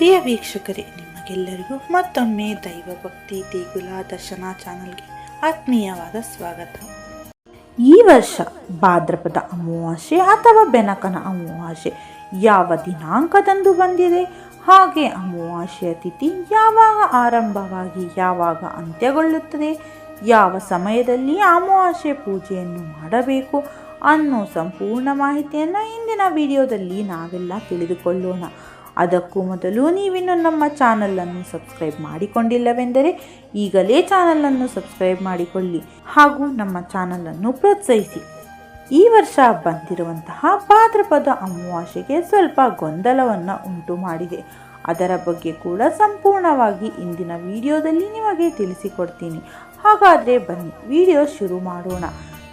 ಪ್ರಿಯ ವೀಕ್ಷಕರೇ, ನಿಮಗೆಲ್ಲರಿಗೂ ಮತ್ತೊಮ್ಮೆ ದೈವ ಭಕ್ತಿ ದೇಗುಲ, ದರ್ಶನ ಚಾನಲ್ಗೆ ಆತ್ಮೀಯವಾದ ಸ್ವಾಗತ. ಈ ವರ್ಷ ಭಾದ್ರಪದ ಅಮಾವಾಸ್ಯೆ ಅಥವಾ ಬೆನಕನ ಅಮಾವಾಸ್ಯೆ ಯಾವ ದಿನಾಂಕದಂದು ಬಂದಿದೆ, ಹಾಗೆ ಅಮಾವಾಸ್ಯೆಯ ತಿಥಿ ಯಾವಾಗ ಆರಂಭವಾಗಿ ಯಾವಾಗ ಅಂತ್ಯಗೊಳ್ಳುತ್ತದೆ, ಯಾವ ಸಮಯದಲ್ಲಿ ಅಮಾವಾಸ್ಯೆ ಪೂಜೆಯನ್ನು ಮಾಡಬೇಕು ಅನ್ನೋ ಸಂಪೂರ್ಣ ಮಾಹಿತಿಯನ್ನು ಇಂದಿನ ವಿಡಿಯೋದಲ್ಲಿ ನಾವೆಲ್ಲ ತಿಳಿದುಕೊಳ್ಳೋಣ. ಅದಕ್ಕೂ ಮೊದಲು ನೀವಿನ್ನು ನಮ್ಮ ಚಾನಲನ್ನು ಸಬ್ಸ್ಕ್ರೈಬ್ ಮಾಡಿಕೊಂಡಿಲ್ಲವೆಂದರೆ ಈಗಲೇ ಚಾನಲನ್ನು ಸಬ್ಸ್ಕ್ರೈಬ್ ಮಾಡಿಕೊಳ್ಳಿ ಹಾಗೂ ನಮ್ಮ ಚಾನಲನ್ನು ಪ್ರೋತ್ಸಾಹಿಸಿ. ಈ ವರ್ಷ ಬಂದಿರುವಂತಹ ಭಾದ್ರಪದ ಅಮಾವಾಸ್ಯೆಗೆ ಸ್ವಲ್ಪ ಗೊಂದಲವನ್ನು ಉಂಟು ಮಾಡಿದೆ. ಅದರ ಬಗ್ಗೆ ಕೂಡ ಸಂಪೂರ್ಣವಾಗಿ ಇಂದಿನ ವಿಡಿಯೋದಲ್ಲಿ ನಿಮಗೆ ತಿಳಿಸಿಕೊಡ್ತೀನಿ. ಹಾಗಾದರೆ ಬನ್ನಿ, ವಿಡಿಯೋ ಶುರು ಮಾಡೋಣ.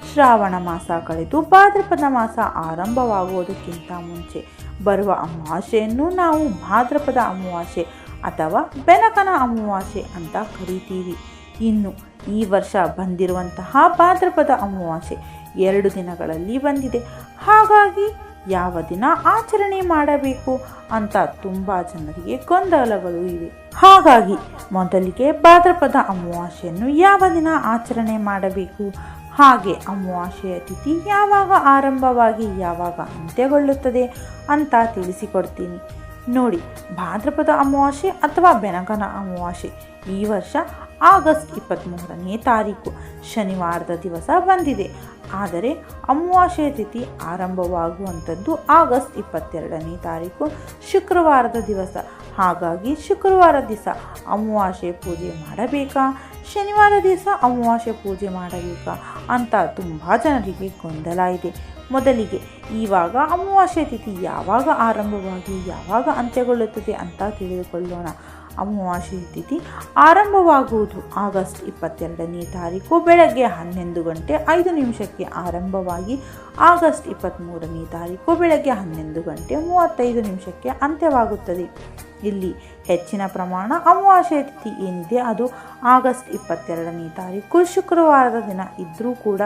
ಶ್ರಾವಣ ಮಾಸ ಕಳೆದು ಭಾದ್ರಪದ ಮಾಸ ಆರಂಭವಾಗುವುದಕ್ಕಿಂತ ಮುಂಚೆ ಬರುವ ಅಮಾವಾಸ್ಯೆಯನ್ನು ನಾವು ಭಾದ್ರಪದ ಅಮಾವಾಸ್ಯೆ ಅಥವಾ ಬೆನಕನ ಅಮಾವಾಸ್ಯೆ ಅಂತ ಕರಿತೀವಿ. ಇನ್ನು ಈ ವರ್ಷ ಬಂದಿರುವಂತಹ ಭಾದ್ರಪದ ಅಮಾವಾಸ್ಯೆ ಎರಡು ದಿನಗಳಲ್ಲಿ ಬಂದಿದೆ. ಹಾಗಾಗಿ ಯಾವ ದಿನ ಆಚರಣೆ ಮಾಡಬೇಕು ಅಂತ ತುಂಬ ಜನರಿಗೆ ಗೊಂದಲಗಳು ಇವೆ. ಹಾಗಾಗಿ ಮೊದಲಿಗೆ ಭಾದ್ರಪದ ಅಮಾವಾಸ್ಯೆಯನ್ನು ಯಾವ ದಿನ ಆಚರಣೆ ಮಾಡಬೇಕು? ಹಾಗೆ ಅಮಾವಾಸ್ಯೆಯ ತಿಥಿ ಯಾವಾಗ ಆರಂಭವಾಗಿ ಯಾವಾಗ ಅಂತ್ಯಗೊಳ್ಳುತ್ತದೆ ಅಂತ ತಿಳಿಸಿಕೊಡ್ತೀನಿ. ನೋಡಿ, ಭಾದ್ರಪದ ಅಮಾವಾಸ್ಯೆ ಅಥವಾ ಬೆನಕನ ಅಮಾವಾಸ್ಯೆ ಈ ವರ್ಷ ಆಗಸ್ಟ್ ಇಪ್ಪತ್ತ್ಮೂರನೇ ತಾರೀಕು ಶನಿವಾರದ ದಿವಸ ಬಂದಿದೆ. ಆದರೆ ಅಮಾವಾಸ್ಯೆಯ ತಿಥಿ ಆರಂಭವಾಗುವಂಥದ್ದು ಆಗಸ್ಟ್ ಇಪ್ಪತ್ತೆರಡನೇ ತಾರೀಕು ಶುಕ್ರವಾರದ ದಿವಸ. ಹಾಗಾಗಿ ಶುಕ್ರವಾರ ದಿವಸ ಅಮಾವಾಸ್ಯೆ ಪೂಜೆ ಮಾಡಬೇಕಾ? ಶನಿವಾರ ದಿವಸ ಅಮಾವಾಸ್ಯೆ ಪೂಜೆ ಮಾಡಬೇಕಾ? ಅಂತ ತುಂಬ ಜನರಿಗೆ ಗೊಂದಲ ಇದೆ. ಮೊದಲಿಗೆ ಇವಾಗ ಅಮಾವಾಸ್ಯೆ ತಿಥಿ ಯಾವಾಗ ಆರಂಭವಾಗಿ ಯಾವಾಗ ಅಂತ್ಯಗೊಳ್ಳುತ್ತದೆ ಅಂತ ತಿಳಿದುಕೊಳ್ಳೋಣ. ಅಮಾವಾಸ್ಯೆ ತಿಥಿ ಆರಂಭವಾಗುವುದು ಆಗಸ್ಟ್ ಇಪ್ಪತ್ತೆರಡನೇ ತಾರೀಕು, ಬೆಳಗ್ಗೆ ಹನ್ನೊಂದು ಗಂಟೆ ಐದು ನಿಮಿಷಕ್ಕೆ ಆರಂಭವಾಗಿ ಆಗಸ್ಟ್ ಇಪ್ಪತ್ತ್ಮೂರನೇ ತಾರೀಕು, ಬೆಳಗ್ಗೆ ಹನ್ನೊಂದು ಗಂಟೆ ಮೂವತ್ತೈದು ನಿಮಿಷಕ್ಕೆ ಅಂತ್ಯವಾಗುತ್ತದೆ. ಇಲ್ಲಿ ಹೆಚ್ಚಿನ ಪ್ರಮಾಣ ಅಮಾವಾಸ್ಯೆ ತಿಥಿ ಏನಿದೆ, ಅದು ಆಗಸ್ಟ್ ಇಪ್ಪತ್ತೆರಡನೇ ತಾರೀಕು, ಶುಕ್ರವಾರದ ದಿನ ಇದ್ದರೂ ಕೂಡ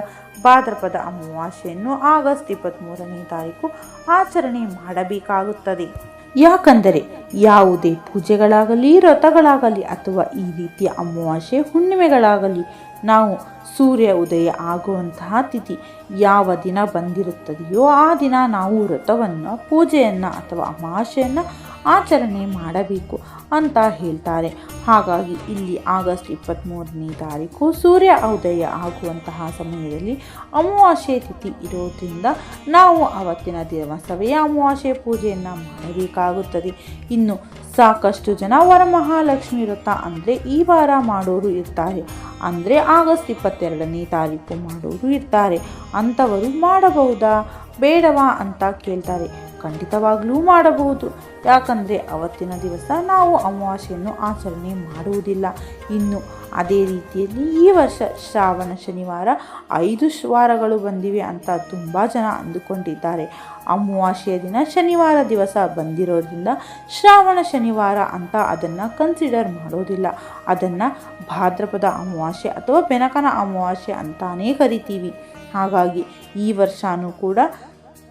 ಭಾದ್ರಪದ ಅಮಾವಾಸ್ಯೆಯನ್ನು ಆಗಸ್ಟ್ ಇಪ್ಪತ್ತ್ಮೂರನೇ ತಾರೀಕು ಆಚರಣೆ ಮಾಡಬೇಕಾಗುತ್ತದೆ. ಯಾಕಂದರೆ ಯಾವುದೇ ಪೂಜೆಗಳಾಗಲಿ ವ್ರತಗಳಾಗಲಿ ಅಥವಾ ಈ ರೀತಿಯ ಅಮಾವಾಸ್ಯೆ ಹುಣ್ಣಿಮೆಗಳಾಗಲಿ ನಾವು ಸೂರ್ಯ ಉದಯ ಆಗುವಂತಹ ತಿಥಿ ಯಾವ ದಿನ ಬಂದಿರುತ್ತದೆಯೋ ಆ ದಿನ ನಾವು ವ್ರತವನ್ನು, ಪೂಜೆಯನ್ನು ಅಥವಾ ಅಮಾವಾಸ್ಯೆಯನ್ನು ಆಚರಣೆ ಮಾಡಬೇಕು ಅಂತ ಹೇಳ್ತಾರೆ. ಹಾಗಾಗಿ ಇಲ್ಲಿ ಆಗಸ್ಟ್ ಇಪ್ಪತ್ತ್ಮೂರನೇ ತಾರೀಕು ಸೂರ್ಯ ಉದಯ ಆಗುವಂತಹ ಸಮಯದಲ್ಲಿ ಅಮಾವಾಸ್ಯೆ ತಿಥಿ ಇರೋದ್ರಿಂದ ನಾವು ಅವತ್ತಿನ ದಿವಸವೇ ಅಮಾವಾಸ್ಯೆ ಪೂಜೆಯನ್ನು ಮಾಡಬೇಕಾಗುತ್ತದೆ. ಇನ್ನು ಸಾಕಷ್ಟು ಜನ ವರಮಹಾಲಕ್ಷ್ಮಿ ವ್ರತ ಅಂದರೆ ಈ ವಾರ ಮಾಡೋರು ಇರ್ತಾರೆ. ಅಂದರೆ ಆಗಸ್ಟ್ ಇಪ್ಪತ್ತೆರಡನೇ ತಾರೀಕು ಮಾಡೋರು ಇರ್ತಾರೆ. ಅಂಥವರು ಮಾಡಬಹುದಾ? ಬೇಡವಾ ಅಂತ ಕೇಳ್ತಾರೆ. ಖಂಡಿತವಾಗ್ಲೂ ಮಾಡಬಹುದು. ಯಾಕಂದರೆ ಅವತ್ತಿನ ದಿವಸ ನಾವು ಅಮಾವಾಸ್ಯೆಯನ್ನು ಆಚರಣೆ ಮಾಡುವುದಿಲ್ಲ. ಇನ್ನು ಅದೇ ರೀತಿಯಲ್ಲಿ ಈ ವರ್ಷ ಶ್ರಾವಣ ಶನಿವಾರ ಐದು ವಾರಗಳು ಬಂದಿವೆ ಅಂತ ತುಂಬ ಜನ ಅಂದುಕೊಂಡಿದ್ದಾರೆ. ಅಮಾವಾಸ್ಯೆಯ ದಿನ ಶನಿವಾರ ದಿವಸ ಬಂದಿರೋದ್ರಿಂದ ಶ್ರಾವಣ ಶನಿವಾರ ಅಂತ ಅದನ್ನು ಕನ್ಸಿಡರ್ ಮಾಡೋದಿಲ್ಲ. ಅದನ್ನು ಭಾದ್ರಪದ ಅಮಾವಾಸ್ಯೆ ಅಥವಾ ಬೆನಕನ ಅಮಾವಾಸ್ಯೆ ಅಂತಾನೇ ಕರಿತೀವಿ. ಹಾಗಾಗಿ ಈ ವರ್ಷವೂ ಕೂಡ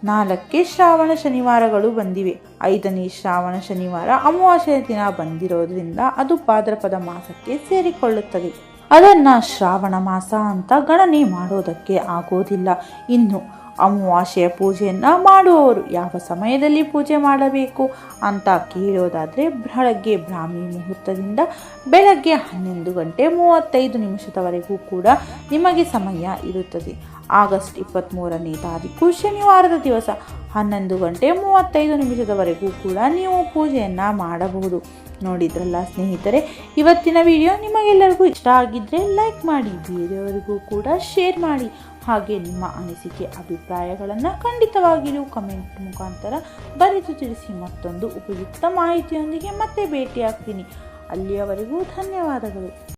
ನಾಲ್ಕೇ ಶ್ರಾವಣ ಶನಿವಾರಗಳು ಬಂದಿವೆ. ಐದನೇ ಶ್ರಾವಣ ಶನಿವಾರ ಅಮಾವಾಸ್ಯೆಯ ದಿನ ಬಂದಿರೋದ್ರಿಂದ ಅದು ಭಾದ್ರಪದ ಮಾಸಕ್ಕೆ ಸೇರಿಕೊಳ್ಳುತ್ತದೆ. ಅದನ್ನು ಶ್ರಾವಣ ಮಾಸ ಅಂತ ಗಣನೆ ಮಾಡೋದಕ್ಕೆ ಆಗೋದಿಲ್ಲ. ಇನ್ನು ಅಮಾವಾಸ್ಯೆಯ ಪೂಜೆಯನ್ನು ಮಾಡುವವರು ಯಾವ ಸಮಯದಲ್ಲಿ ಪೂಜೆ ಮಾಡಬೇಕು ಅಂತ ಕೇಳೋದಾದರೆ ಬೆಳಗ್ಗೆ ಬ್ರಾಹ್ಮಿ ಮುಹೂರ್ತದಿಂದ ಬೆಳಗ್ಗೆ ಹನ್ನೊಂದು ಗಂಟೆ ಮೂವತ್ತೈದು ನಿಮಿಷದವರೆಗೂ ಕೂಡ ನಿಮಗೆ ಸಮಯ ಇರುತ್ತದೆ. ಆಗಸ್ಟ್ ಇಪ್ಪತ್ತ್ಮೂರನೇ ತಾರೀಕು ಶನಿವಾರದ ದಿವಸ ಹನ್ನೊಂದು ಗಂಟೆ ಮೂವತ್ತೈದು ನಿಮಿಷದವರೆಗೂ ಕೂಡ ನೀವು ಪೂಜೆಯನ್ನು ಮಾಡಬಹುದು. ನೋಡಿದ್ರಲ್ಲ ಸ್ನೇಹಿತರೆ, ಇವತ್ತಿನ ವಿಡಿಯೋ ನಿಮಗೆಲ್ಲರಿಗೂ ಇಷ್ಟ ಆಗಿದ್ದರೆ ಲೈಕ್ ಮಾಡಿ, ಬೇರೆಯವರಿಗೂ ಕೂಡ ಶೇರ್ ಮಾಡಿ. ಹಾಗೆ ನಿಮ್ಮ ಅನಿಸಿಕೆ, ಅಭಿಪ್ರಾಯಗಳನ್ನು ಖಂಡಿತವಾಗಿಯೂ ಕಮೆಂಟ್ ಮುಖಾಂತರ ಬರೆದು ತಿಳಿಸಿ. ಮತ್ತೊಂದು ಉಪಯುಕ್ತ ಮಾಹಿತಿಯೊಂದಿಗೆ ಮತ್ತೆ ಭೇಟಿಯಾಗ್ತೀನಿ. ಅಲ್ಲಿಯವರೆಗೂ ಧನ್ಯವಾದಗಳು.